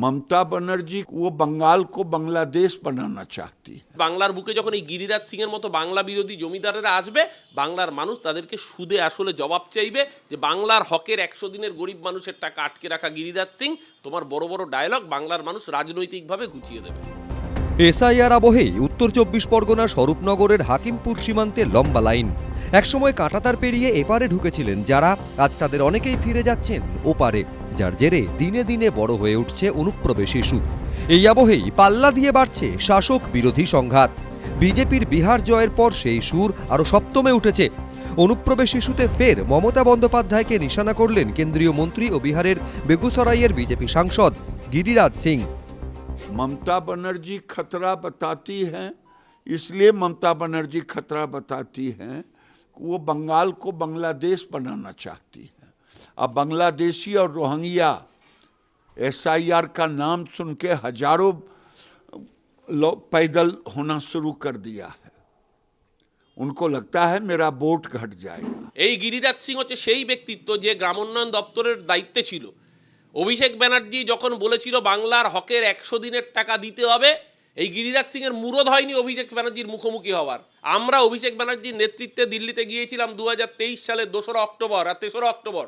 মমতা ব্যানার্জি ও বঙ্গাল কো বাংলাদেশ বানানা চাহতি বাংলার বুকে যখন এই গিরিরাজ সিং এর মতো বাংলা বিরোধী জমিদারেরা আসবে বাংলার মানুষ তাদেরকে সুদে আসলে জবাব চাইবে যে বাংলার হকের একশো দিনের গরিব মানুষের টাকা আটকে রাখা গিরিরাজ সিং তোমার বড় বড় ডায়লগ বাংলার মানুষ রাজনৈতিকভাবে গুছিয়ে দেবে। এসআইআর আবহে উত্তর চব্বিশ পরগনা স্বরূপনগরের হাকিমপুর সীমান্তে লম্বা লাইন একসময় কাঁটাতার পেরিয়ে এপারে ঢুকেছিলেন যারা আজ তাদের অনেকেই ফিরে যাচ্ছেন ওপারে যার জেরে দিনে দিনে বড় হয়ে উঠছে অনুপ্রবেশ ইস্যু এই আবহেই পাল্লা দিয়ে বাড়ছে শাসক বিরোধী সংঘাত বিজেপির বিহার জয়ের পর সেই সুর আরও সপ্তমে উঠেছে অনুপ্রবেশ ইস্যুতে ফের মমতা বন্দ্যোপাধ্যায়কে নিশানা করলেন কেন্দ্রীয় মন্ত্রী ও বিহারের বেগুসরাইয়ের বিজেপি সাংসদ গিরিরাজ সিং ममता बनर्जी खतरा बताती हैं इसलिए ममता बनर्जी खतरा बताती हैं कि वो बंगाल को बांग्लादेश बनाना चाहती है अब बांग्लादेशी और रोहिंग्या एसआईआर का नाम सुन के हजारों लोग पैदल होना शुरू कर दिया है उनको लगता है मेरा वोट घट जाएगा এই গিরিরাজ সিং হচ্ছে সেই ব্যক্তিত্ব যে গ্রামোন্নয়ন দপ্তরের দায়িত্বে ছিল অভিষেক ব্যানার্জি যখন বলেছিল বাংলার হকের একশো দিনের টাকা দিতে হবে এই গিরিরাজ সিংয়ের মুরদ হয়নি অভিষেক ব্যানার্জির মুখোমুখি হওয়ার। আমরা অভিষেক ব্যানার্জির নেতৃত্বে দিল্লিতে গিয়েছিলাম দু হাজার তেইশ সালে দোসরা অক্টোবর আর তেসরা অক্টোবর।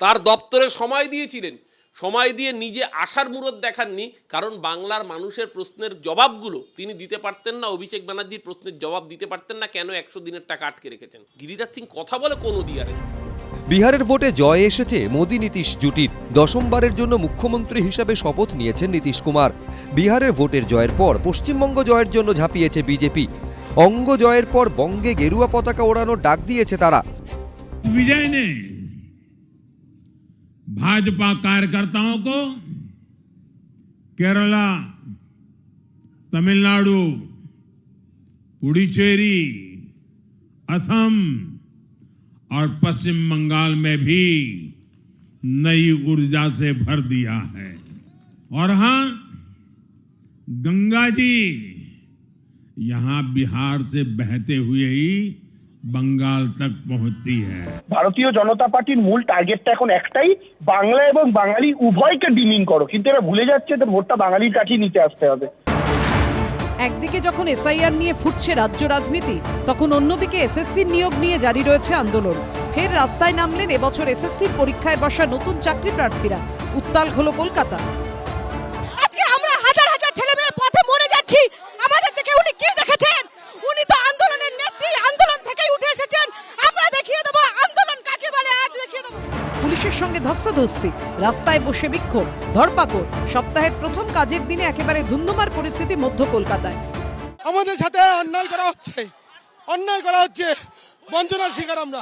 তার দপ্তরে সময় দিয়েছিলেন। সময় দিয়ে নিজে আশার মুরত দেখাননি কারণ বাংলার মানুষের প্রশ্নের জবাবগুলো তিনি দিতে পারতেন না অভিষেক ব্যানার্জির প্রশ্নের জবাব দিতে পারতেন না কেন একশো দিনের টাকা আটকে রেখেছেন? গিরিরাজ সিং কথা বলে কোনো অধিকারে বিহারের ভোটে জয় এসেছে মোদী নীতিশ জুটির। দশমবারের জন্য মুখ্যমন্ত্রী হিসাবে শপথ নিয়েছেন নীতিশ কুমার। বিহারের ভোটের জয়ের পর পশ্চিমবঙ্গ জয়ের জন্য ঝাঁপিয়েছে বিজেপি। অঙ্গ জয়ের পর বঙ্গে গেরুয়া পতাকা ওড়ানোর ডাক দিয়েছে তারা। বিজয় নেই। भाजपा कार्यकर्ताओं को केरला, तमिलनाडु, पुडुचेरी, असम और पश्चिम बंगाल में भी नई ऊर्जा से भर दिया है। और हाँ गंगा जी यहाँ बिहार से बहते हुए ही बंगाल तक पहुंचती है ভারতীয় জনতা পার্টির মূল টার্গেটটা এখন একটাই বাংলা এবং বাঙালি উভয়কে ডিমিং করো কিন্তু এরা ভুলে যাচ্ছে যে ভোটটা বাঙালির কাছেই নিতে আসতে হবে একদিকে যখন এসআইআর নিয়ে ফুটছে রাজ্য রাজনীতি তখন অন্যদিকে এসএসসির নিয়োগ নিয়ে জারি রয়েছে আন্দোলন ফের রাস্তায় নামলেন এবছর এসএসসির পরীক্ষায় বসা নতুন চাকরি প্রার্থীরা উত্তাল হলো কলকাতা আজকে আমরা হাজার হাজার ছেলে মেয়ে পথে মরে যাচ্ছি আমাদের থেকে উনি কি দেখেছেন উনি তো পুলিশের সঙ্গে ধস্তাধস্তি, রাস্তায় বসে বিক্ষোভ, ধরপাকড়, সপ্তাহের প্রথম কাজের দিনে একেবারে ধুন্ধুমার পরিস্থিতি মধ্য কলকাতায়। আমাদের সাথে অন্যায় করা হচ্ছে। অন্যায় করা হচ্ছে। বঞ্চনার শিকার আমরা।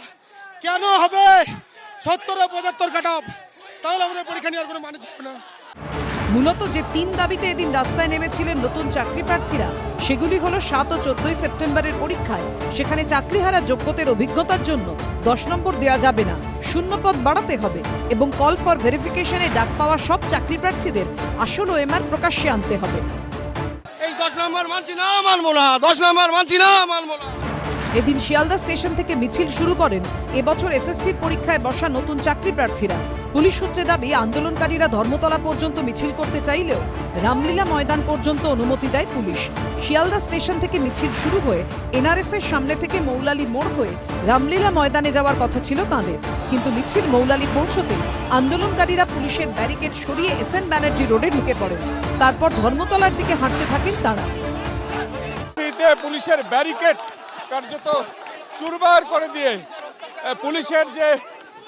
কেন হবে? সত্তর পঁচাত্তর কাট তাহলে আমাদের পরীক্ষা নেওয়ার কোনো মানে ছিল না। মূলত যে তিন দাবিতে এদিন রাস্তায় নেমেছিলেন নতুন চাকরি প্রার্থীরা সেগুলি হলো সাত ও চোদ্দই সেপ্টেম্বরের পরীক্ষায়। সেখানে চাকরিহারা যোগ্যতার অভিজ্ঞতার জন্য দশ নম্বর দেওয়া যাবে না শূন্য পদ বাড়াতে হবে এবং কল ফর ভেরিফিকেশনে ডাক পাওয়া সব চাকরি প্রার্থীদের আসল ওএমআর প্রকাশ্যে আনতে হবে। এই দশ নম্বর মানছি না মানবো না। দশ নম্বর মানছি না মানবো না। এদিন শিয়ালদা স্টেশন থেকে মিছিল শুরু করেন এবছর এসএসসির পরীক্ষায় বসা নতুন চাকরি প্রার্থীরা। পুলিশ সূত্রে দাবি, আন্দোলনকারীরা ধর্মতলা পর্যন্ত মিছিল করতে চাইলেও রামলীলা ময়দান পর্যন্ত অনুমতি দেয় পুলিশ। শিয়ালদা স্টেশন থেকে মিছিল শুরু হয়ে এনআরএস এর সামনে থেকে মৌলালি মোড় হয়ে রামলীলা ময়দানে যাওয়ার কথা ছিল তাঁদের। কিন্তু মিছিল মৌলালি পৌঁছতে আন্দোলনকারীরা পুলিশের ব্যারিকেড সরিয়ে এস এন ব্যানার্জি রোডে ঢুকে পড়েন। তারপর ধর্মতলার দিকে হাঁটতে থাকেন তাঁরা। পুলিশের ব্যারিকেড কার্যত চুরমার করে দিয়ে পুলিশের যে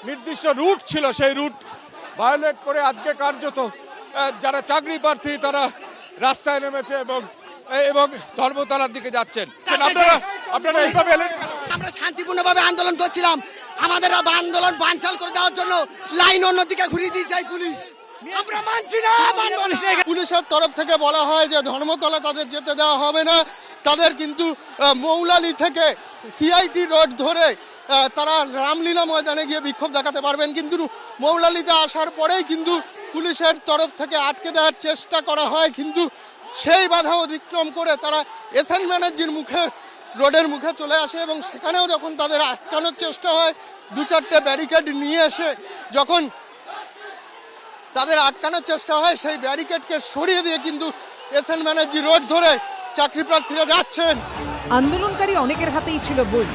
নির্দিষ্ট রুট ছিল সেই রুট ভায়োলেট করে আজকে কার্যত যারা চাকরি প্রার্থী তারা রাস্তায় নেমেছে এবং এবং ধর্মতলার দিকে যাচ্ছেন। আপনারা আপনারা এইভাবে এলেন আমরা শান্তিপূর্ণভাবে আন্দোলন করছিলাম। আমাদের আন্দোলন বানচাল করে দেওয়ার জন্য লাইন অন্যদিকে ঘুরিয়ে দিয়ে যায় পুলিশ। আমরা মানছি না পুলিশের তরফ থেকে বলা হয় যে ধর্মতলা তাদের যেতে দেওয়া হবে না। তাদের কিন্তু মৌলালি থেকে সিআইটি রোড ধরে তারা রামলীলা ময়দানে গিয়ে বিক্ষোভ দেখাতে পারবেন। কিন্তু মৌলালিতে আসার পরেই কিন্তু পুলিশের তরফ থেকে আটকে দেওয়ার চেষ্টা করা হয়। কিন্তু সেই বাধা অতিক্রম করে তারা এসএন ব্যানার্জির মুখে, রোডের মুখে চলে আসে এবং সেখানেও যখন তাদের আটকানোর চেষ্টা হয়, দু চারটে ব্যারিকেড নিয়ে এসে যখন তাদের আটকানোর চেষ্টা হয়, সেই ব্যারিকেডকে সরিয়ে দিয়ে কিন্তু এস এন ব্যানার্জি রোড ধরে চাকরি প্রার্থীরা যাচ্ছেন। আন্দোলনকারী অনেকের হাতেই ছিল বই।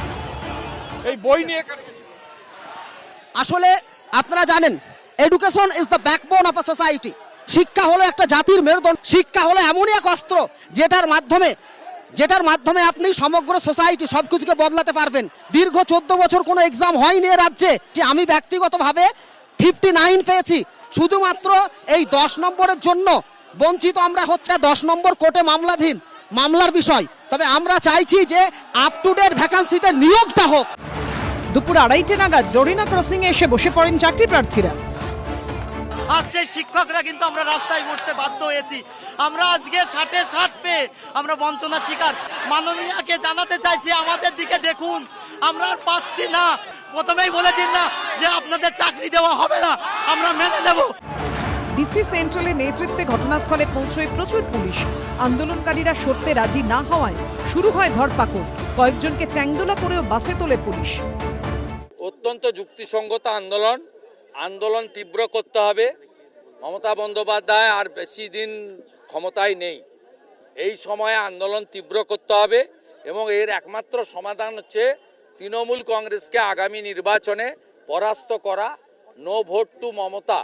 এই বই নিয়ে আসলে আপনারা জানেন education is the backbone of a society শিক্ষা হলো একটা জাতির মেরুদণ্ড। শিক্ষা হলো এমনই এক অস্ত্র, যেটার মাধ্যমে যেটার মাধ্যমে আপনি সমগ্র সোসাইটি সব কিছুকে বদলাতে পারবেন। দীর্ঘ চোদ্দ বছর কোনো এক্সাম হয়নি এ রাজ্যে। যে আমি ব্যক্তিগতভাবে ফিফটি নাইন পেয়েছি। শুধুমাত্র এই দশ নম্বরের জন্য বঞ্চিত আমরা হচ্ছে। দশ নম্বর কোর্টে মামলাধীন, মামলার বিষয়। তবে আমরা চাইছি যে আপ টু ডেট ভ্যাকান্সিতে নিয়োগটা হোক। দুপুর আড়াইটে নাগাদ ডোরিনা ক্রসিং এ এসে বসে পড়েন চাকরি প্রার্থীরা। আর সেই শিক্ষকরা কিন্তু আমরা রাস্তায় বসতে বাধ্য হয়েছি। আমরা আজকে ষাটে ষাট পেয়ে আমরা বঞ্চনার শিকার। মাননীয়াকে জানাতে চাইছি আমাদের দিকে দেখুন। আমরা আর পাচ্ছি না। প্রথমেই বলে দিন না যে আপনাদের চাকরি দেওয়া হবে না। আমরা মেনে নেব। ডিসি সেন্ট্রালের নেতৃত্বে ঘটনাস্থলে পৌঁছয় প্রচুর পুলিশ। আন্দোলনকারীরা সরতে রাজি না হওয়ায় শুরু হয় ধরপাকড়। কয়েকজনকে চ্যাংদোলা করেও বাসে তোলে পুলিশ। অত্যন্ত যুক্তিসঙ্গত আন্দোলন। আন্দোলন তীব্র করতে হবে। মমতা বন্দ্যোপাধ্যায় আর বেশি দিন ক্ষমতায় নেই। এই সময়ে আন্দোলন তীব্র করতে হবে এবং এর একমাত্র সমাধান হচ্ছে তৃণমূল কংগ্রেসকে আগামী নির্বাচনে পরাস্ত করা নো ভোট টু মমতা।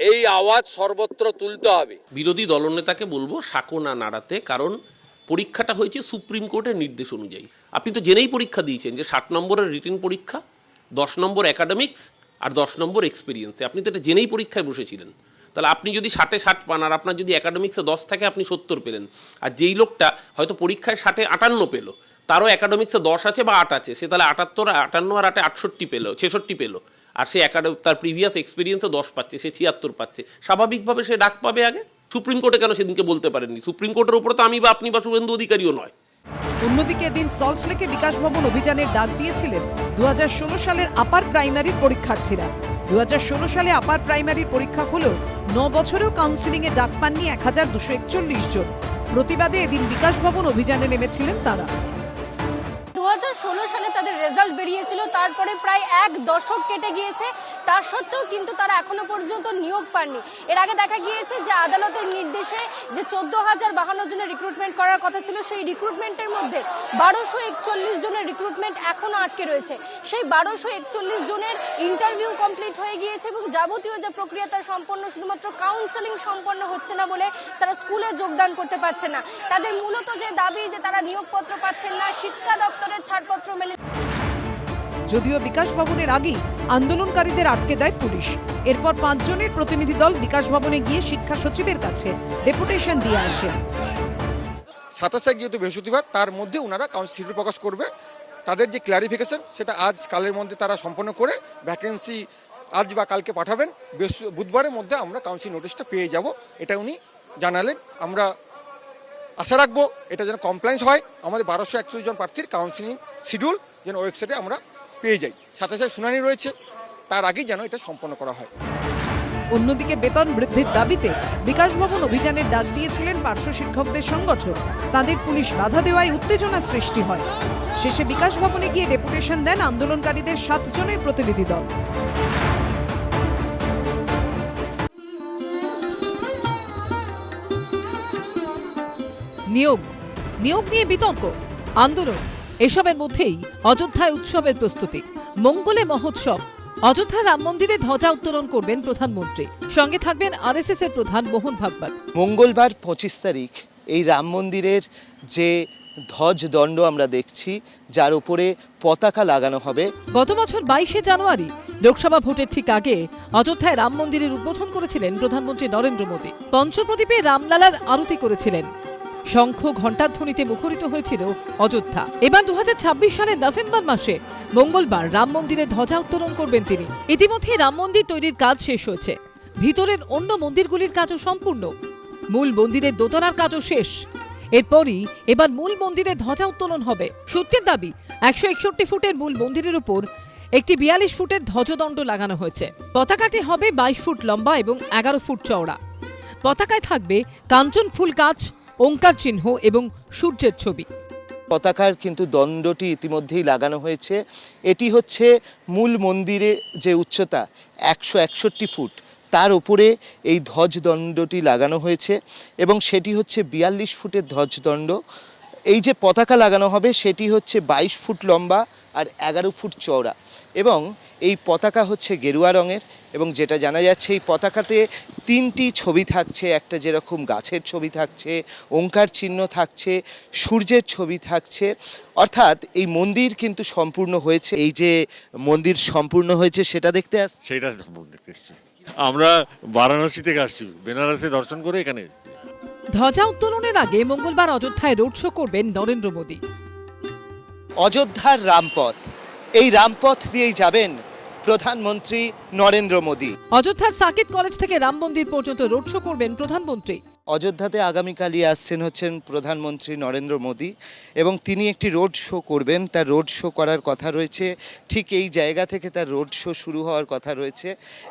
এই আওয়াজ সর্বত্র তুলতে হবে। বিরোধী দলনেতাকে বলব, সাঁকো না নাড়াতে, কারণ পরীক্ষাটা হয়েছে সুপ্রিম কোর্টের নির্দেশ অনুযায়ী। আপনি তো জেনেই পরীক্ষা দিয়েছেন যে ষাট নম্বরের রিটেন পরীক্ষা। দশ নম্বর একাডেমিক্স আর দশ নম্বর এক্সপিরিয়েন্সে আপনি তো এটা জেনেই পরীক্ষায় বসেছিলেন। তাহলে আপনি যদি ষাটে ষাট পান আর আপনার যদি একাডেমিক্সে দশ থাকে, আপনি সত্তর পেলেন। আর যেই লোকটা হয়তো পরীক্ষায় ষাটে আটান্ন পেল, তারও একাডেমিক্সে দশ আছে বা আট আছে, সে তাহলে আটাত্তর, আটান্ন আর আটে আটষট্টি পেল, ছেষট্টি পেল। আর সে একাডেমি তার প্রিভিয়াস এক্সপিরিয়েন্সে দশ পাচ্ছে, সে ছিয়াত্তর পাচ্ছে। স্বাভাবিকভাবে সে ডাক পাবে আগে? সুপ্রিম কোর্টে কেন সেদিনকে বলতে পারেননি? সুপ্রিম কোর্টের উপরে তো আমি বা আপনি বা শুভেন্দু অধিকারীও নয়। অন্যদিকে এদিন সল্টলেকে বিকাশ ভবন অভিযানের ডাক দিয়েছিলেন দু হাজার ষোলো সালের আপার প্রাইমারির পরীক্ষার্থীরা। দু হাজার ষোলো সালে আপার প্রাইমারির পরীক্ষা হলেও ন বছরেও কাউন্সিলিংয়ে ডাক পাননি এক হাজার দুশো একচল্লিশ জন। প্রতিবাদে এদিন বিকাশ ভবন অভিযানে নেমেছিলেন তারা। দু হাজার ষোলো সালে তাদের রেজাল্ট বেরিয়েছিল, তারপরে প্রায় এক দশক কেটে গিয়েছে। তার সত্ত্বেও কিন্তু তারা এখনও পর্যন্ত নিয়োগ পাননি। এর আগে দেখা গিয়েছে যে আদালতের নির্দেশে যে চোদ্দ হাজার বাহান্ন জনের রিক্রুটমেন্ট করার কথা ছিল, সেই রিক্রুটমেন্টের মধ্যে বারোশো একচল্লিশ জনের রিক্রুটমেন্ট এখনও আটকে রয়েছে। সেই বারোশো একচল্লিশ জনের ইন্টারভিউ কমপ্লিট হয়ে গিয়েছে এবং যাবতীয় যে প্রক্রিয়া তা সম্পন্ন শুধুমাত্র কাউন্সেলিং সম্পন্ন হচ্ছে না বলে তারা স্কুলে যোগদান করতে পারছে না। তাদের মূলত যে দাবি যে তারা নিয়োগপত্র পাচ্ছেন না, শিক্ষা দপ্তরের ছাড়পত্র মেলে যদিও বিকাশ ভবনের আগেই আন্দোলনকারীদের আটকে দেয় পুলিশ। এরপর পাঁচজনের প্রতিনিধি দল বিকাশ ভবনে গিয়ে শিক্ষা সচিবের কাছে ডেপুটেশন দিয়ে আসে। সাতাশে যেহেতু বৃহস্পতিবার তার মধ্যে ওনারা কাউন্সিল প্রকাশ করবে। তাদের যে ক্লারিফিকেশন সেটা আজ কালের মধ্যে তারা সম্পন্ন করে ভ্যাকেন্সি আজ বা কালকে পাঠাবেন। বুধবারের মধ্যে আমরা কাউন্সিল নোটিশটা পেয়ে যাব এটা উনি জানালেন। আমরা আশা রাখব এটা যেন কমপ্লায়েন্স হয়। আমাদের বারোশো একচল্লিশ জন প্রার্থীর কাউন্সিলিং শিডিউল যেন ওয়েবসাইটে আমরা পেয়ে যাই। সাথে সাথে শুনানি রয়েছে, তার আগেই যেন এটা সম্পন্ন করা হয়। অন্যদিকে বেতন বৃদ্ধির দাবিতে বিকাশ ভবন অভিযানের ডাক দিয়েছিলেন পার্শ্ব শিক্ষকদের সংগঠন তাদের পুলিশ বাধা দেওয়ায় উত্তেজনা সৃষ্টি হয়। শেষে বিকাশ ভবনে গিয়ে ডেপুটেশন দেন আন্দোলনকারীদের সাতজনের প্রতিনিধি দল। নিয়োগ। নিয়োগ নিয়ে বিতর্ক আন্দোলন এসবের মধ্যেই অযোধ্যায় উৎসবের প্রস্তুতি। মঙ্গলে মহোৎসব অযোধ্যা রাম মন্দিরে ধ্বজা উত্তোলন করবেন প্রধানমন্ত্রী। সঙ্গে থাকবেন আরএসএস এর প্রধান মোহন ভাগবত। মঙ্গলবার পঁচিশ তারিখ এই রাম মন্দিরের যে ধ্বজ দণ্ড আমরা দেখছি যার উপরে পতাকা লাগানো হবে। গত বছর বাইশে জানুয়ারি লোকসভা ভোটের ঠিক আগে অযোধ্যায় রাম মন্দিরের উদ্বোধন করেছিলেন প্রধানমন্ত্রী নরেন্দ্র মোদী। পঞ্চপ্রদীপে রামলালার আরতি করেছিলেন। শঙ্খ ঘণ্টাধ্বনিতে মুখরিত হয়েছিল অযোধ্যা। এবার দু হাজার ছাব্বিশ সালের নভেম্বর মাসে মঙ্গলবার রাম মন্দিরে ধ্বজা উত্তোলন করবেন তিনি। ইতিমধ্যে রাম মন্দির তৈরির কাজ শেষ হয়েছে। ভিতরের অন্য মন্দিরগুলির কাজও সম্পূর্ণ। মূল মন্দিরের দোতলার কাজও শেষ। এরপরই এবার মূল মন্দিরে ধ্বজা উত্তোলন হবে। সূত্রের দাবি, একশো একষট্টি ফুটের মূল মন্দিরের উপর একটি বিয়াল্লিশ ফুটের ধ্বজদণ্ড লাগানো হয়েছে। পতাকাটি হবে বাইশ ফুট লম্বা এবং এগারো ফুট চওড়া। পতাকায় থাকবে কাঞ্চন ফুল গাছ ওঙ্কার চিহ্ন এবং সূর্যের ছবি। পতাকার কিন্তু দণ্ডটি ইতিমধ্যেই লাগানো হয়েছে। এটি হচ্ছে মূল মন্দিরে যে উচ্চতা, একশো একষট্টি ফুট, তার উপরে এই ধ্বজদণ্ডটি লাগানো হয়েছে এবং সেটি হচ্ছে বিয়াল্লিশ ফুটের ধ্বজদণ্ড এই যে পতাকা লাগানো হবে, সেটি হচ্ছে বাইশ ফুট লম্বা আর এগারো ফুট চওড়া এবং এই পতাকা হচ্ছে গেরুয়া রঙের এবং যেটা জানা যাচ্ছে এই পতাকাতে তিনটি ছবি থাকছে। একটা যেরকম গাছের ছবি থাকছে ওঙ্কার চিহ্ন থাকছে সূর্যের ছবি থাকছে। অর্থাৎ এই মন্দির কিন্তু সম্পূর্ণ হয়েছে। এই যে মন্দির সম্পূর্ণ হয়েছে সেটা দেখতে আস সেইটা দেখতে এসেছি। আমরা বারাণসী থেকে আসছি। বেনারসে দর্শন করে এখানে ধ্বজা উত্তোলনের আগে মঙ্গলবার অযোধ্যায় রোড শো করবেন নরেন্দ্র মোদী। অযোধ্যার রামপথ। এই রামপথ দিয়েই যাবেন প্রধানমন্ত্রী নরেন্দ্র মোদী। অযোধ্যার সাকিত কলেজ থেকে রাম মন্দির পর্যন্ত রোড শো করবেন প্রধানমন্ত্রী। অযোধ্যাতে আগামীকালই আসছেন হচ্ছেন প্রধানমন্ত্রী নরেন্দ্র মোদী এবং তিনি একটি রোড শো করবেন। তার রোড শো করার কথা রয়েছে। ঠিক এই জায়গা থেকে তার রোড শো শুরু হওয়ার কথা রয়েছে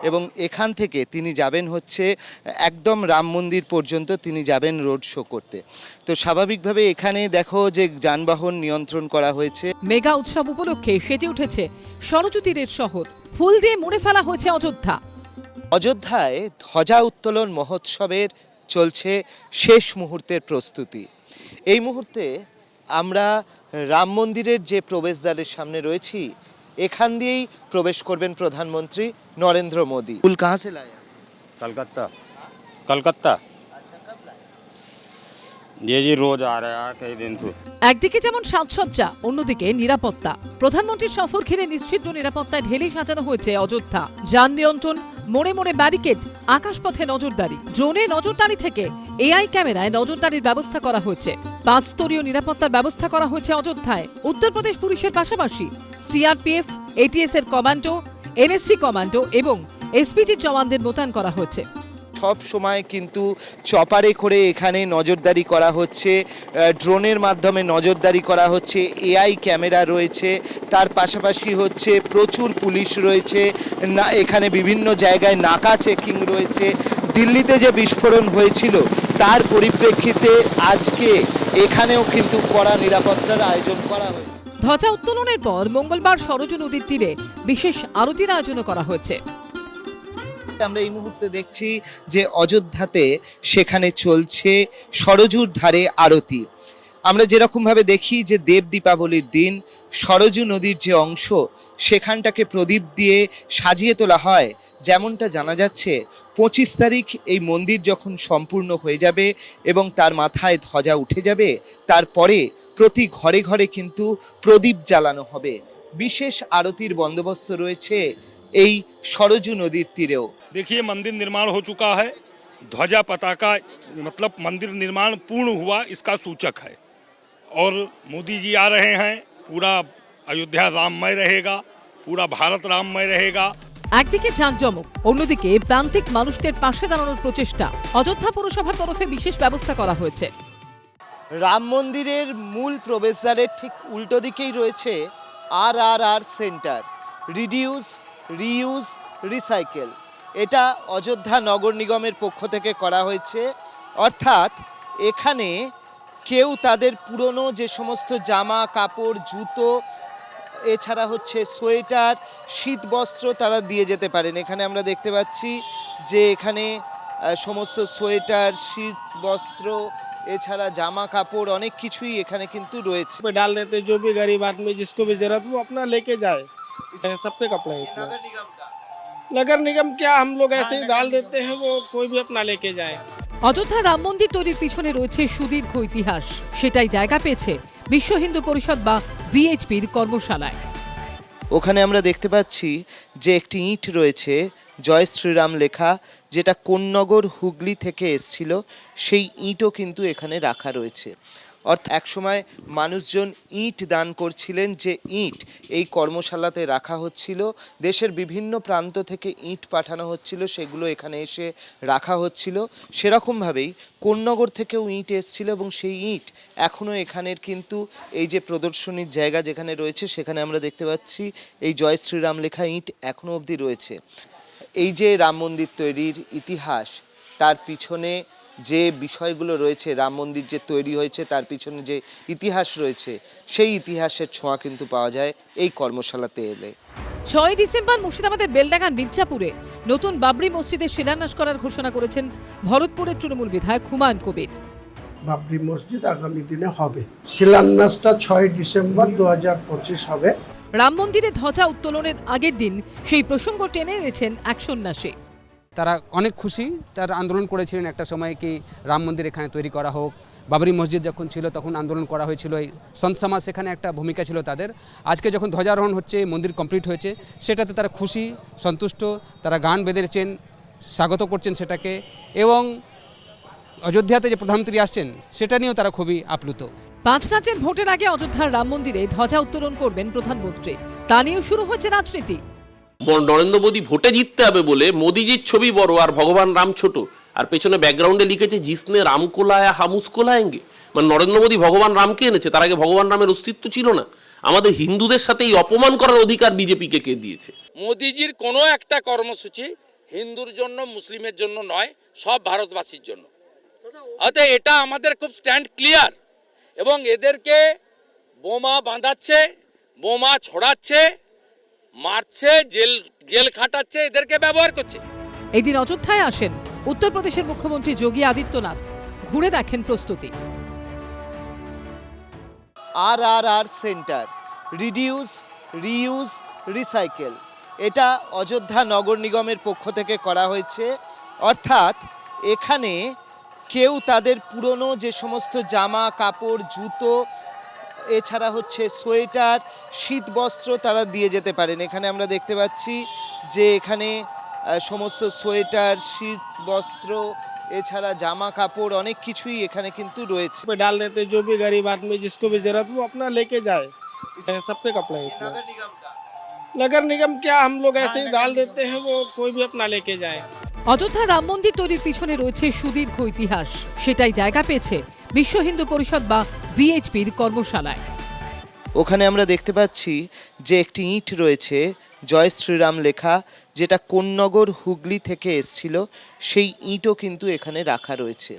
এবং এখান থেকে তিনি যাবেন হচ্ছে একদম রাম মন্দির পর্যন্ত তিনি যাবেন রোড শো করতে। তো স্বাভাবিকভাবে এখানে দেখো যে যানবাহন নিয়ন্ত্রণ করা হয়েছে। মেগা উৎসব উপলক্ষে সেজে উঠেছে সরজতীরের শহর। ফুল দিয়ে মুড়ে ফেলা হয়েছে অযোধ্যা। অযোধ্যায় ধ্বজা উত্তোলন মহোৎসবের চলছে শেষ মুহূর্তের প্রস্তুতি। এই মুহূর্তে আমরা রাম মন্দিরের যে প্রবেশদ্বারের সামনে রয়েছি এখান দিয়েই প্রবেশ করবেন প্রধানমন্ত্রী নরেন্দ্র মোদী। ফুল কাহা সে কলকাতা। কলকাতা। একদিকে যেমন সাজসজ্জা অন্যদিকে নিরাপত্তা। প্রধানমন্ত্রীর সফর ঘিরে নিশ্চিত নিরাপত্তায় ঢেলে সাজানো হয়েছে অযোধ্যা। যান নিয়ন্ত্রণ মোড়ে মোড়ে ব্যারিকেড, আকাশপথে নজরদারি, ড্রোনে নজরদারি থেকে এআই ক্যামেরায় নজরদারির ব্যবস্থা করা হয়েছে। পাঁচ স্তরীয় নিরাপত্তার ব্যবস্থা করা হয়েছে অযোধ্যায়। উত্তরপ্রদেশ পুলিশের পাশাপাশি সিআরপিএফ এটিএস এর কমান্ডো এনএসসি কমান্ডো এবং এসপিজির জওয়ানদের মোতায়েন করা হয়েছে। সব সময় কিন্তু চপারে করে এখানে নজরদারি করা হচ্ছে ড্রোনের মাধ্যমে নজরদারি করা হচ্ছে, এআই ক্যামেরা রয়েছে, তার পাশাপাশি হচ্ছে প্রচুর পুলিশ রয়েছে, না, এখানে বিভিন্ন জায়গায় নাকা চেকিং রয়েছে। দিল্লিতে যে বিস্ফোরণ হয়েছিল, তার পরিপ্রেক্ষিতে আজকে এখানেও কিন্তু কড়া নিরাপত্তার আয়োজন করা হয়েছে। ধ্বজা উত্তোলনের পর মঙ্গলবার সরজু নদীর তীরে বিশেষ আরতির আয়োজন করা হয়েছে। আমরা এই মুহূর্তে দেখছি যে অযোধ্যাতে সেখানে চলছে সরজুর ধারে আরতি। আমরা যেরকমভাবে দেখি যে দেব দীপাবলির দিন, সরজু নদীর যে অংশ, সেখানটাকে প্রদীপ দিয়ে সাজিয়ে তোলা হয়। যেমনটা জানা যাচ্ছে, পঁচিশ তারিখ এই মন্দির যখন সম্পূর্ণ হয়ে যাবে এবং তার মাথায় ধ্বজা উঠে যাবে, তারপরে প্রতি ঘরে ঘরে কিন্তু প্রদীপ জ্বালানো হবে। বিশেষ আরতির বন্দোবস্ত রয়েছে এই সরজু নদীর তীরেও। देखिए मंदिर निर्माण हो चुका है ध्वजा पताका मतलब मंदिर निर्माण पूर्ण हुआ इसका सूचक है और मोदी जी आ रहे हैं पूरा अयोध्या राममय रहेगा पूरा भारत राममय रहेगा একদিকে জাঁকজমক অন্যদিকে প্রান্তিক মানুষদের পাশে দাঁড়ানোর প্রচেষ্টা অযোধ্যা পৌরসভার তরফে বিশেষ ব্যবস্থা করা হয়েছে রাম মন্দিরের মূল প্রবেশদ্বারের ঠিক উল্টো দিকেই রয়েছে R R R centre reduce reuse recycle এটা অযোধ্যা নগর নিগমের পক্ষ থেকে করা হয়েছে অর্থাৎ এখানে কেউ তাদের পুরনো যে সমস্ত জামা কাপড় জুতো এছাড়া হচ্ছে সোয়েটার শীত বস্ত্র তারা দিয়ে যেতে পারেন এখানে আমরা দেখতে পাচ্ছি যে এখানে আহ, সমস্ত সোয়েটার শীত বস্ত্র এছাড়া জামা কাপড় অনেক কিছুই এখানে কিন্তু রয়েছে पे डाल देते जो भी गरीब आदमी जिसको भी जरूरत वो अपना लेके जाए सबके कपड़े हैं इसमें নগর নিগম কা। नगर निगम क्या हम लोग ऐसे ही डाल देते हैं वो कोई भी अपना लेके जाए অযোধ্যা রাম মন্দির তৈরির পিছনে রয়েছে সুদীর্ঘ ইতিহাস সেটাই জায়গা পেয়েছে বিশ্ব হিন্দু পরিষদ বা ভিএইচপির কর্মশালায় ওখানে আমরা দেখতে পাচ্ছি যে একটি ইঁট রয়েছে জয় শ্রীরাম লেখা যেটা কোন্নগর হুগলি থেকে এসছিল সেই ইঁটও কিন্তু এখানে রাখা রয়েছে অর্থাৎ একসময় মানুষজন ইঁট দান করছিলেন যে ইঁট এই কর্মশালাতে রাখা হচ্ছিল। দেশের বিভিন্ন প্রান্ত থেকে ইঁট পাঠানো হচ্ছিল, সেগুলো এখানে এসে রাখা হচ্ছিল। সেরকমভাবেই কোন্নগর থেকেও ইঁট এসছিল এবং সেই ইঁট এখনও এখানের কিন্তু এই যে প্রদর্শনীর জায়গা যেখানে রয়েছে, সেখানে আমরা দেখতে পাচ্ছি এই জয় শ্রীরাম লেখা ইঁট এখনও অবধি রয়েছে। এই যে রাম মন্দির তৈরির ইতিহাস, তার পিছনে যে বিষয়গুলো রয়েছে রাম মন্দির যে তৈরি হয়েছে তার পিছনে যে ইতিহাস রয়েছে সেই ইতিহাসের ছোঁয়া কিন্তু পাওয়া যায় এই কর্মশালাতে এলে। ছয় ডিসেম্বর মুর্শিদাবাদের বেলডাঙ্গা মির্জাপুরে নতুন বাবরি মসজিদের শিলান্যাস করার ঘোষণা করেছেন ভরতপুরের তৃণমূল বিধায়ক হুমায়ুন কবির। বাবরি মসজিদ আগামী দিনে হবে। শিলান্যাসটা ছয় ডিসেম্বর দু হাজার পঁচিশ হবে। রাম মন্দিরে ধ্বজা উত্তোলনের আগের দিন সেই প্রসঙ্গ টেনে এনেছেন এক সন্ন্যাসী। তারা অনেক খুশি। তারা আন্দোলন করেছিলেন একটা সময় কি রাম মন্দির এখানে তৈরি করা হোক। বাবরি মসজিদ যখন ছিল তখন আন্দোলন করা হয়েছিল। এই সন্ত সমাজ সেখানে একটা ভূমিকা ছিল তাদের। আজকে যখন ধ্বজারোহণ হচ্ছে, মন্দির কমপ্লিট হয়েছে, সেটাতে তারা খুশি, সন্তুষ্ট, তারা গান বেঁধেছেন, স্বাগত করছেন সেটাকে এবং অযোধ্যাতে যে প্রধানমন্ত্রী আসছেন, সেটা নিয়েও তারা খুবই আপ্লুত। পাঁচ রাজ্যের ভোটের আগে অযোধ্যার রাম মন্দিরে ধ্বজা উত্তোলন করবেন প্রধানমন্ত্রী। তা নিয়েও শুরু হয়েছে রাজনীতি। নরেন্দ্র মোদী ভোটে জিততে হবে বলে মোদিজির ছবি বড় আর ভগবান রাম ছোট। আর পেছনে ব্যাকগ্রাউন্ডে লিখেছে, জিসনে রাম কোলায়া হামুস কোলায়েঙ্গে মানে নরেন্দ্র মোদী ভগবান রামকে এনেছে, তার আগে ভগবান রামের অস্তিত্ব ছিল না। আমাদের হিন্দুদের সাথে এই অপমান করার অধিকার বিজেপিকে কে দিয়েছে? মোদিজির কোনো একটা কর্মসূচি হিন্দুর জন্য, মুসলিমের জন্য নয়, সব ভারতবাসীর জন্য। অতএব এটা আমাদের খুব স্ট্যান্ড ক্লিয়ার এবং এদেরকে বোমা বাঁধাচ্ছে, বোমা ছড়াচ্ছে মারছে জেল জেল খাটাচ্ছে এদেরকে ব্যবহার করছে। এদিন অযোধ্যায় আসেন উত্তরপ্রদেশের মুখ্যমন্ত্রী যোগী আদিত্যনাথ। ঘুরে দেখেন প্রস্তুতি। R R R centre reduce reuse recycle. এটা অযোধ্যা নগর নিগমের পক্ষ থেকে করা হয়েছে। অর্থাৎ এখানে কেউ তাদের পুরনো যে সমস্ত জামা কাপড় জুতো এছাড়া হচ্ছে সোয়েটার শীত বস্ত্র তারা দিয়ে যেতে পারেন এখানে আমরা দেখতে পাচ্ছি যে এখানে আহ, সমস্ত সোয়েটার শীত বস্ত্র এছাড়া জামা কাপড় অনেক কিছুই এখানে কিন্তু রয়েছে पे डाल देते जो भी गरीब आदमी जिसको भी जरूरत वो अपना लेके जाए सबके कपड़े हैं इसमें नगर निगम क्या हम लोग ऐसे ही डाल देते हैं वो कोई भी अपना लेके जाए অযোধ্যা রাম মন্দির তৈরির পিছনে রয়েছে সুদীর্ঘ ইতিহাস সেটাই জায়গা পেয়েছে বিশ্ব হিন্দু পরিষদ বা বিএইচপির কর্মশালায়। ওখানে আমরা দেখতে পাচ্ছি যে একটি ইট রয়েছে, জয় শ্রীরাম লেখা, যেটা কোন্নগর হুগলি থেকে এসছিল, সেই ইটও কিন্তু এখানে রাখা রয়েছে।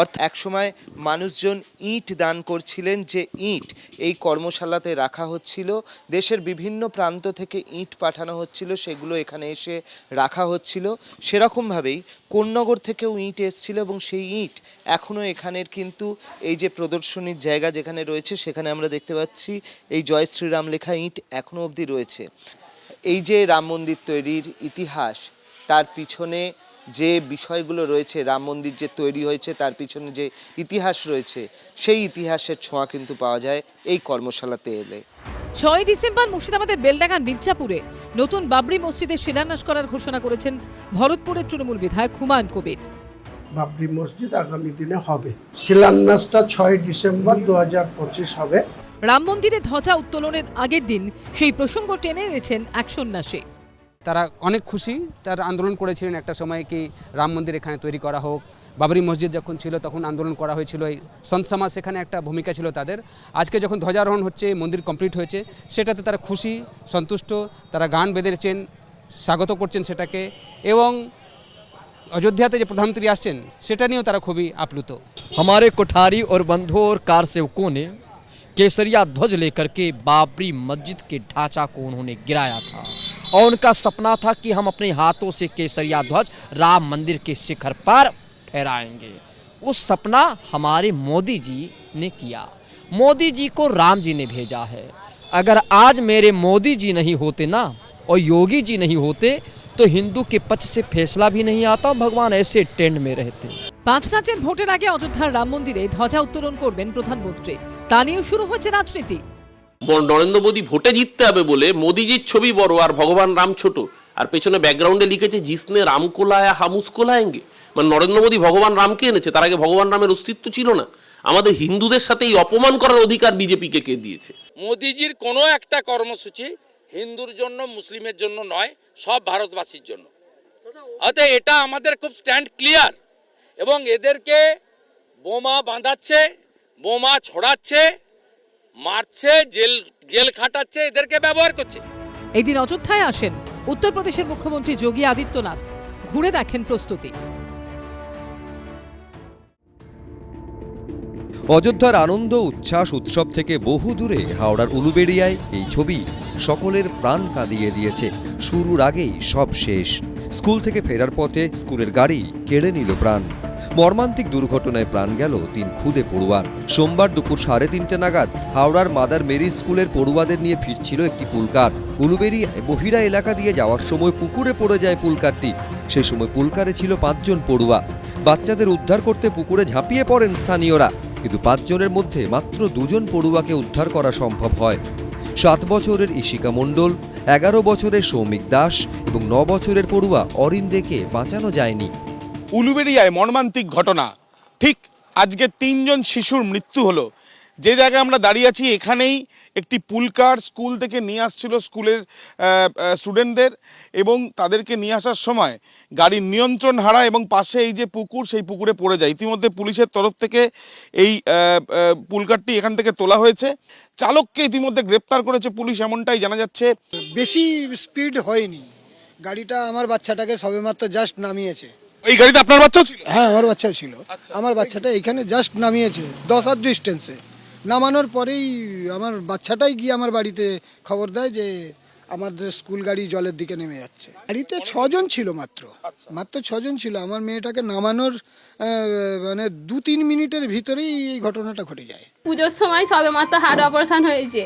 অর্থাৎ একসময় মানুষজন ইঁট দান করছিলেন যে ইঁট এই কর্মশালাতে রাখা হচ্ছিল। দেশের বিভিন্ন প্রান্ত থেকে ইঁট পাঠানো হচ্ছিল, সেগুলো এখানে এসে রাখা হচ্ছিল। সেরকমভাবেই কোন্নগর থেকেও ইঁট এসছিল এবং সেই ইঁট এখনও এখানের কিন্তু এই যে প্রদর্শনীর জায়গা যেখানে রয়েছে, সেখানে আমরা দেখতে পাচ্ছি এই জয় শ্রীরাম লেখা ইঁট এখনও অবধি রয়েছে। এই যে রাম মন্দির তৈরির ইতিহাস, তার পিছনে যে বিষয়গুলো রয়েছে রাম মন্দির যে তৈরি হয়েছে তার পিছনে যে ইতিহাস রয়েছে সেই ইতিহাসের ছোঁয়া কিন্তু পাওয়া যায় এই কর্মশালাতে এলে। ছয় ডিসেম্বর মুর্শিদাবাদের বেলডাঙ্গা মির্জাপুরে নতুন বাবরি মসজিদের শিলান্যাস করার ঘোষণা করেছেন ভরতপুরের তৃণমূল বিধায়ক হুমায়ুন কবির। বাবরি মসজিদ আগামী দিনে হবে। শিলান্যাসটা ছয় ডিসেম্বর দু হাজার পঁচিশ হবে। রাম মন্দিরে ধ্বজা উত্তোলনের আগের দিন সেই প্রসঙ্গ টেনে এনেছেন এক সন্ন্যাসী। তারা অনেক খুশি তারা আন্দোলন করেছিলেন একটা সময় কি রাম মন্দির এখানে তৈরি করা হোক বাবরি মসজিদ যখন ছিল তখন আন্দোলন করা হয়েছিল এই সন্ত সমাজ সেখানে একটা ভূমিকা ছিল তাদের আজকে যখন ধ্বজারোহণ হচ্ছে মন্দির কমপ্লিট হয়েছে সেটাতে তারা খুশি সন্তুষ্ট তারা গান বেঁধেছেন স্বাগত করছেন সেটাকে এবং অযোধ্যাতে যে প্রধানমন্ত্রী আসছেন সেটা নিয়েও তারা খুবই আপ্লুত हमारे कोठारी और बंधुओं और कार सेवकों ने केसरिया ध्वज लेकर के बाबरी मस्जिद के ढांचा को उन्होंने गिराया था और उनका सपना था कि हम अपने हाथों से केसरिया ध्वज राम मंदिर के शिखर पर फहराएंगे उस सपना हमारे मोदी जी ने किया मोदी जी को राम जी ने भेजा है अगर आज मेरे मोदी जी नहीं होते ना और योगी जी नहीं होते तो हिंदू के पक्ष से फैसला भी नहीं आता भगवान ऐसे टेंट में रहते পাঁচ রাজ্যের ভোটের আগে অযোধ্যার রাম মন্দিরে ধ্বজা উত্তোলন করবেন প্রধানমন্ত্রী তা নিয়েও শুরু হয়েছে রাজনীতি ব- নরেন্দ্র মোদী ভোটে জিততে হবে বলে মোদিজির ছবি বড় আর ভগবান রাম ছোট। আর পেছনে ব্যাকগ্রাউন্ডে লিখেছে, জিসনে রাম কোলায়া হামুস কোলায়েঙ্গে মানে নরেন্দ্র মোদী ভগবান রামকে এনেছে, তার আগে ভগবান রামের অস্তিত্ব ছিল না। আমাদের হিন্দুদের সাথে এই অপমান করার অধিকার বিজেপিকে কে দিয়েছে? মোদিজির কোনো একটা কর্মসূচি হিন্দুর জন্য, মুসলিমের জন্য নয়, সব ভারতবাসীর জন্য। অতএব এটা আমাদের খুব স্ট্যান্ড ক্লিয়ার এবং এদেরকে বোমা বাঁধাচ্ছে, বোমা ছড়াচ্ছে মারছে জেল জেল খাটাচ্ছে এদেরকে ব্যবহার করছে। এই দিন অযোধ্যায় আসেন উত্তরপ্রদেশের মুখ্যমন্ত্রী যোগী আদিত্যনাথ। ঘুরে দেখেন প্রস্তুতি। অযোধ্যার আনন্দ উচ্ছ্বাস উৎসব থেকে বহু দূরে হাওড়ার উলুবেড়িয়ায় এই ছবি সকলের প্রাণ কাঁদিয়ে দিয়েছে। শুরুর আগেই সব শেষ। স্কুল থেকে ফেরার পথে স্কুলের গাড়ি কেড়ে নিল প্রাণ। মর্মান্তিক দুর্ঘটনায় প্রাণ গেল তিন খুদে পড়ুয়ার। সোমবার দুপুর সাড়ে তিনটে নাগাদ হাওড়ার মাদার মেরি স্কুলের পড়ুয়াদের নিয়ে ফিরছিল একটি পুলকার। উলুবেরিয়ায় বহিরা এলাকা দিয়ে যাওয়ার সময় পুকুরে পড়ে যায় পুলকারটি। সেই সময় পুলকারে ছিল পাঁচজন পড়ুয়া। বাচ্চাদের উদ্ধার করতে পুকুরে ঝাঁপিয়ে পড়েন স্থানীয়রা। কিন্তু পাঁচজনের মধ্যে মাত্র দুজন পড়ুয়াকে উদ্ধার করা সম্ভব হয়। সাত বছরের ইশিকা মণ্ডল এগারো বছরের সৌমিক দাস এবং ন বছরের পড়ুয়া অরিন্দেকে বাঁচানো যায়নি। উলুবেরিয়ায় মর্মান্তিক ঘটনা। ঠিক আজকে তিনজন শিশুর মৃত্যু হলো। যে জায়গায় আমরা দাঁড়িয়ে আছি এখানেই একটি পুলকার স্কুল থেকে নিয়ে আসছিল স্কুলের স্টুডেন্টদের এবং তাদেরকে নিয়ে আসার সময় গাড়ির নিয়ন্ত্রণ হারা এবং পাশে এই যে পুকুর সেই পুকুরে পড়ে যায়। ইতিমধ্যে পুলিশের তরফ থেকে এই পুলকারটি এখান থেকে তোলা হয়েছে। চালককে ইতিমধ্যে গ্রেপ্তার করেছে পুলিশ এমনটাই জানা যাচ্ছে। বেশি স্পিড হয়নি। গাড়িটা আমার বাচ্চাটাকে সবেমাত্র জাস্ট নামিয়েছে। এই গাড়িতে আপনার বাচ্চাও ছিল? হ্যাঁ আমার বাচ্চাও ছিল। আমার বাচ্চাটা এখানে জাস্ট নামিয়েছে দশ হাত ডিস্টেন্সে নামানোর পরেই আমার বাচ্চাটাই গিয়ে আমার বাড়িতে খবর দেয় যে আমাদের স্কুল গাড়ি জলের দিকে নেমে যাচ্ছে। গাড়িতে ছজন ছিল মাত্র। মাত্র ছজন ছিল। আমার মেয়েটাকে নামানোর মানে দু তিন মিনিটের ভিতরেই এই ঘটনাটা ঘটে যায়। পুজোর সময় সবে মাত্র হার্ট অপারেশন হয়েছে।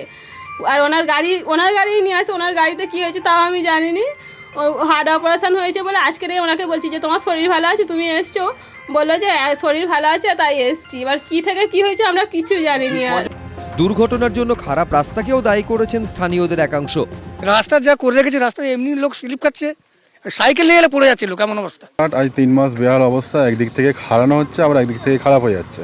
আর ওনার গাড়ি ওনার গাড়ি নিয়ে আসে ওনার গাড়িতে কি হয়েছে তাও আমি জানিনি। ও হার্ট অপারেশন হয়েছে বলে আজকের ওনাকে বলছি যে তোমার শরীর ভালো আছে তুমি এসছো। বলল যে "আহ, শরীর ভালো আছে তাই এসছি। এবার কি থেকে কি হয়েছে আমরা কিছু জানিনি আর। দুর্ঘটনার জন্য খারাপ রাস্তাকেও দায়ী করেছেন স্থানীয়দের একাংশ। রাস্তা যা করে রেখেছে রাস্তায় এমনি লোক স্লিপ খাচ্ছে। সাইকেল নিয়ে এলে পড়ে যাচ্ছে লোক এমন অবস্থা। আজ তিন মাস বেহাল অবস্থা একদিক থেকে হারানো হচ্ছে আবার একদিক থেকে খারাপ হয়ে যাচ্ছে।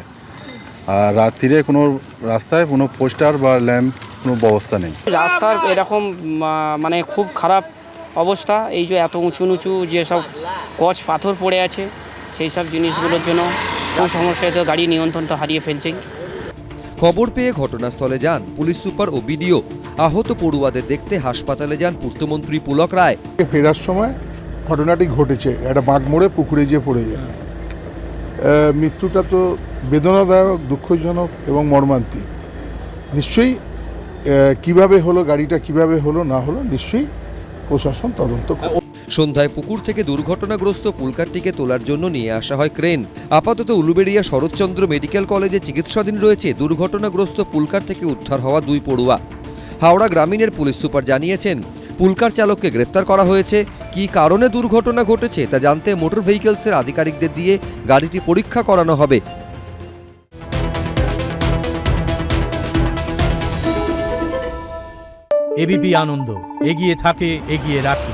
আর রাত্রিরে কোনো রাস্তায় কোনো পোস্টার বা ল্যাম্প কোনো ব্যবস্থা নেই। রাস্তার এরকম মানে খুব খারাপ অবস্থা। এই যে এত উঁচু নিচু যেসব কচ পাথর পড়ে আছে সেই সব জিনিসগুলোর জন্য খুব সমস্যায় তো গাড়ি নিয়ন্ত্রণ তো হারিয়ে ফেলছেই খবর পেয়ে ঘটনাস্থলে যান পুলিশ সুপার ও বিডিও। আহত পড়ুয়াদের দেখতে হাসপাতালে যান পূর্তমন্ত্রী পুলক রায়। ফেরার সময় ঘটনাটি ঘটেছে একটা বাঘ মোড়ে পুকুরে গিয়ে পড়ে যায়। মৃত্যুটা তো বেদনাদায়ক দুঃখজনক এবং মর্মান্তিক। নিশ্চয়ই কীভাবে হলো গাড়িটা কীভাবে হলো না হলো নিশ্চয়ই প্রশাসন তদন্ত সন্ধ্যায় পুকুর থেকে দুর্ঘটনাগ্রস্ত পুলকারটিকে তোলার জন্য নিয়ে আসা হয় ক্রেন। আপাতত উলুবেড়িয়া শরৎচন্দ্র মেডিকেল কলেজে চিকিৎসাধীন রয়েছে দুর্ঘটনাগ্রস্ত পুলকার থেকে উদ্ধার হওয়া দুই পড়ুয়া। হাওড়া গ্রামীণের পুলিশ সুপার জানিয়েছেন পুলকার চালককে গ্রেফতার করা হয়েছে, কী কারণে দুর্ঘটনা ঘটেছে তা জানতে মোটর ভেহিকলসের আধিকারিকদের দিয়ে গাড়িটি পরীক্ষা করানো হবে। এবিপি আনন্দ, এগিয়ে থাকে, এগিয়ে রাখে।